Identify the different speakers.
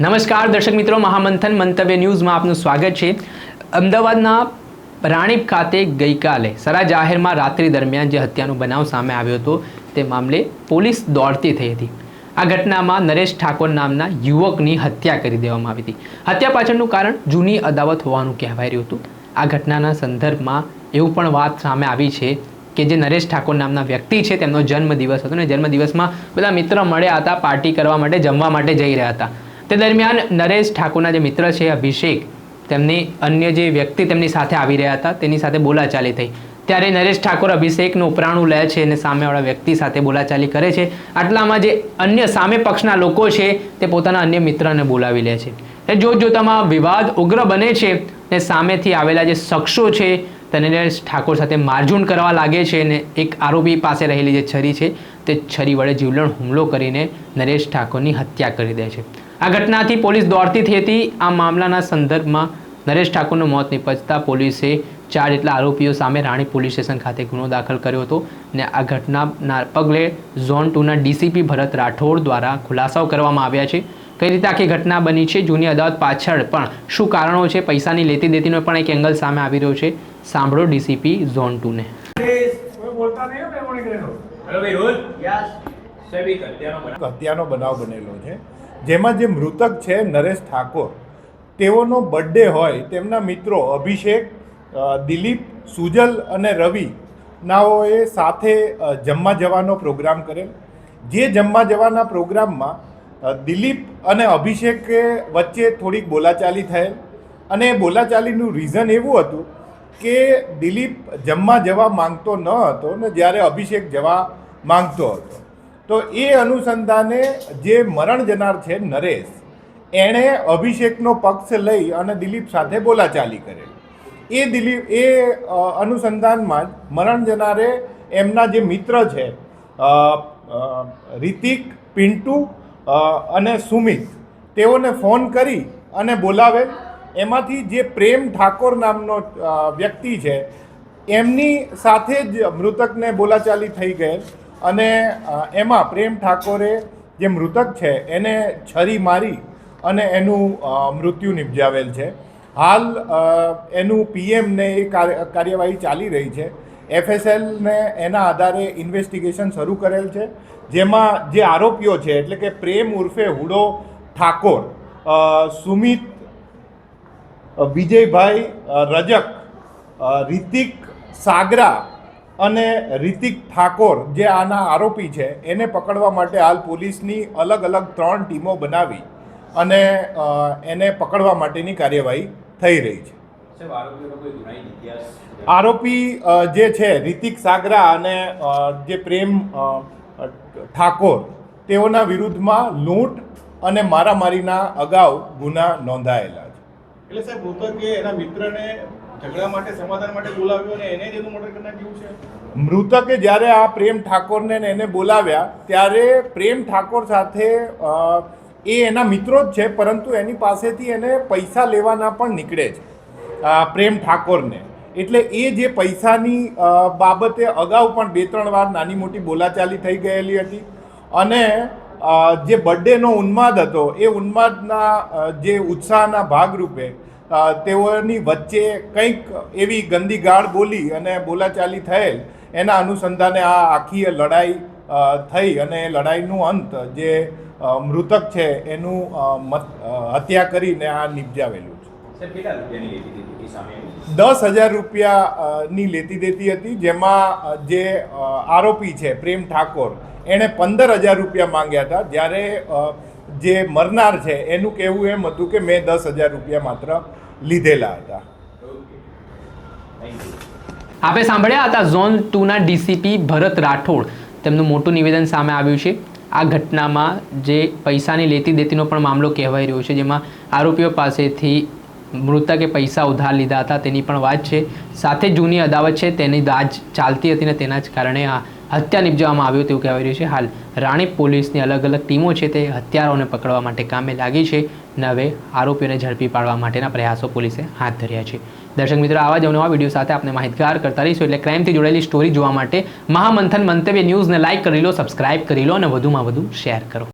Speaker 1: નમસ્કાર, દર્શક મિત્રો. મહામંથન મંતવ્ય ન્યૂઝમાં આપનું સ્વાગત છે. અમદાવાદના રાણીપ ખાતે ગઈકાલે સરા જાહેરમાં રાત્રિ દરમિયાન જે હત્યાનો બનાવ સામે આવ્યો હતો, તે મામલે પોલીસ દોડતી થઈ હતી. આ ઘટનામાં નરેશ ઠાકોર નામના યુવકની હત્યા કરી દેવામાં આવી હતી. હત્યા પાછળનું કારણ જૂની અદાવત હોવાનું કહેવાય રહ્યું હતું. આ ઘટનાના સંદર્ભમાં એવું પણ વાત સામે આવી છે કે જે નરેશ ઠાકોર નામના વ્યક્તિ છે, તેમનો જન્મદિવસ હતો ને જન્મદિવસમાં બધા મિત્ર મળ્યા હતા, પાર્ટી કરવા માટે, જમવા માટે જઈ રહ્યા હતા. તે દરમિયાન નરેશ ઠાકોરના જે મિત્ર છે, અભિષેક, તેમની અન્ય જે વ્યક્તિ તેમની સાથે આવી રહ્યા હતા, તેની સાથે બોલાચાલી થઈ. ત્યારે નરેશ ઠાકોર અભિષેકનું ઉપરાણું લે છે અને સામેવાળા વ્યક્તિ સાથે બોલાચાલી કરે છે. આટલામાં જે અન્ય સામે પક્ષના લોકો છે, તે પોતાના અન્ય મિત્રને બોલાવી લે છે. એટલે જોત જોતામાં વિવાદ ઉગ્ર બને છે ને સામેથી આવેલા જે શખ્સો છે, તેને નરેશ ઠાકોર સાથે મારઝૂંડ કરવા લાગે છે અને એક આરોપી પાસે રહેલી જે છરી છે, તે છરી વડે જીવલેણ હુમલો કરીને નરેશ ઠાકોરની હત્યા કરી દે છે. આ ઘટનાથી પોલીસ દોડતી થઈ હતી. આ મામલાના સંદર્ભમાં નરેશ ઠાકોરનું મોત નિપજતા પોલીસે ચાર જેટલા આરોપીઓ સામે રાણી પોલીસ સ્ટેશન ખાતે ગુનો દાખલ કર્યો હતો અને આ ઘટનાના પગલે ઝોન ટુના ડીસીપી ભરત રાઠોડ દ્વારા ખુલાસાઓ કરવામાં આવ્યા છે. કઈ રીતે આખી ઘટના બની છે? જૂની અદાવત પાછળ પણ શું કારણો છે? પૈસાની લેતી દેતીનો પણ એક એંગલ સામે આવી રહ્યો છે. સાંભળો ડીસીપી ઝોન ટુને.
Speaker 2: હત્યાનો બનાવ
Speaker 3: બનેલો છે. જેમાં જે મૃતક છે નરેશ ઠાકોર, તેઓનો બર્થડે હોય, તેમના મિત્રો અભિષેક દિલીપ, સુજલ અને રવિ નાઓએ સાથે જમવા જવાનો પ્રોગ્રામ કરેલ. જે જમવા જવાના પ્રોગ્રામમાં દિલીપ અને અભિષેકે વચ્ચે થોડીક બોલાચાલી થયેલ. અને બોલાચાલીનું રીઝન એવું હતું કે દિલીપ જમવા જવા માંગતો ન હતો ને જ્યારે અભિષેક જવા માંગતો હતો. તો એ અનુસંધાને જે મરણ જનાર છે નરેશ, એણે અભિષેકનો પક્ષ લઈ અને દિલીપ સાથે બોલાચાલી કરેલી. એ દિલીપ, એ અનુસંધાનમાં જ મરણ જનારે એમના જે મિત્ર છે રિતિક, પિન્ટુ અને સુમિત, તેઓને ફોન કરી અને બોલાવેલ. એમાંથી જે પ્રેમ ઠાકોર નામનો વ્યક્તિ છે, એમની સાથે જ મૃતકને બોલાચાલી થઈ ગયેલ. અને એમાં પ્રેમ ઠાકોરે જે મૃતક છે, એને છરી મારી અને એનું મૃત્યુ નિપજાવેલ છે. હાલ એનું પીએમને એ કાર્યવાહી ચાલી રહી છે. એફએસએલને એના આધારે ઇન્વેસ્ટિગેશન શરૂ કરેલ છે. જેમાં જે આરોપીઓ છે, એટલે કે પ્રેમ ઉર્ફે હુડો ઠાકોર સુમિત વિજયભાઈ રજક રિતિક સાગરા અને રિતિક ઠાકોર જે આના આરોપી છે એને પકડવા માટે હાલ પોલીસની અલગ અલગ ત્રણ ટીમો બનાવી અને એને પકડવા માટેની કાર્યવાહી થઈ રહી છે. આરોપી જે છે રિતિક સાગરા અને જે પ્રેમ ઠાકોર તેઓના વિરુદ્ધમાં લૂંટ અને મારામારીના અગાઉ ગુના નોંધાયેલા છે.
Speaker 4: એટલે સાહેબ મૃતકે એના મિત્રને
Speaker 3: મૃતકે જ્યારે આ પ્રેમ ઠાકોરને એને બોલાવ્યા, ત્યારે પ્રેમ ઠાકોર સાથે એ એના મિત્રો જ છે, પરંતુ એની પાસેથી એને પૈસા લેવાના પણ નીકળે છે પ્રેમ ઠાકોરને. એટલે એ જે પૈસાની બાબતે અગાઉ પણ બે ત્રણ વાર નાની મોટી બોલાચાલી થઈ ગયેલી હતી. અને જે બર્થડેનો ઉન્માદ હતો, એ ઉન્માદના જે ઉત્સાહના ભાગરૂપે તેઓની વચ્ચે કંઈક એવી ગંદી ગાળ બોલી અને બોલાચાલી થયેલ એના અનુસંધાને આ આખી લડાઈ થઈ અને એ લડાઈનું અંત જે મૃતક છે એનું હત્યા કરીને આ નિપજાવેલું છે. દસ હજાર રૂપિયાની લેતી દેતી હતી જેમાં જે આરોપી છે પ્રેમ ઠાકોર એણે પંદર હજાર રૂપિયા માંગ્યા હતા જ્યારે જે મરનાર છે એનું કહેવું એમ હતું કે મેં દસ હજાર રૂપિયા માત્ર લીધેલા હતા.
Speaker 1: આપણે સાંભળ્યા હતા ઝોન ટુના ડીસીપી ભરત રાઠોડ. તેમનું મોટું નિવેદન સામે આવ્યું છે. આ ઘટનામાં જે પૈસાની લેતી દેતીનો પણ મામલો કહેવાઈ રહ્યો છે, જેમાં આરોપીઓ પાસેથી મૃતકે પૈસા ઉધાર લીધા હતા, તેની પણ વાત છે. સાથે જૂની અદાવત છે, તેની દાજ ચાલતી હતી ને તેના જ કારણે આ હત્યા નિપજાવવામાં આવ્યું તેવું કહેવાય રહ્યું છે. હાલ રાણીપ પોલીસની અલગ અલગ ટીમો છે, તે હત્યારાઓને પકડવા માટે કામે લાગી છે. અને હવે આરોપીઓને ઝડપી પાડવા માટેના પ્રયાસો પોલીસે હાથ ધર્યા છે. દર્શક મિત્રો, આવા જ નવા વીડિયો સાથે આપણે માહિતગાર કરતા રહીશું એટલે ક્રાઇમથી જોડાયેલી સ્ટોરી જોવા માટે મહામંથન મંતવ્ય ન્યૂઝને લાઇક કરી લો સબસ્ક્રાઇબ કરી લો અને વધુમાં વધુ શેર કરો.